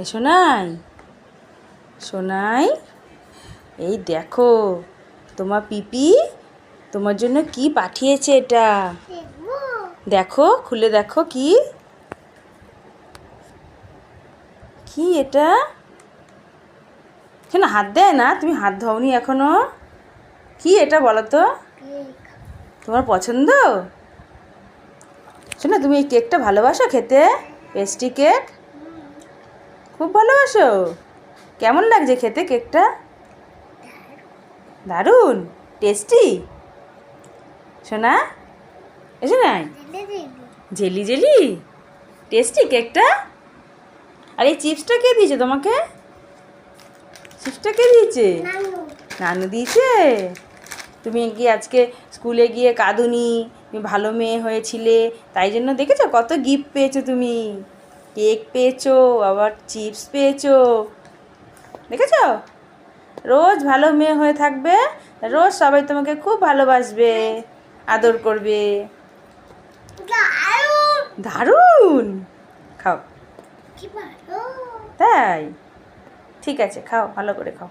এ সোনাই সোনাই, এই দেখো, তোমার পিপি তোমার জন্য কি পাঠিয়েছে এটা? দেখো, খুলে দেখো কি? কি এটা? কেন হাত দেয় না? তুমি হাত ধোওনি এখনও? কি এটা বলো তো? তোমার পছন্দ? শোনো, তুমি এই কেকটা ভালোবাসো খেতে? Pastry cake? খুব ভালোবাসো কেমন লাগছে খেতে কেকটা? দারুণ টেস্টি শোনা এসো নাই জেলি জেলি? টেস্টি কেকটা? আর এই চিপসটা কে দিয়েছে তোমাকে? চিপসটা কে দিয়েছে? নানু দিয়েছে? তুমি কি আজকে স্কুলে গিয়ে কাঁদুনি, তুমি ভালো মেয়ে হয়েছিলে, তাই জন্য দেখেছ? কত গিফট পেয়েছ তুমি। কেক পেয়েছ আবার চিপস পেয়েছ। দেখেছ? রোজ ভালো মেয়ে হয়ে থাকবে রোজ সবাই তোমাকে খুব ভালোবাসবে আদর করবে। দারুণ! খাও। তাই? ঠিক আছে খাও ভালো করে খাও।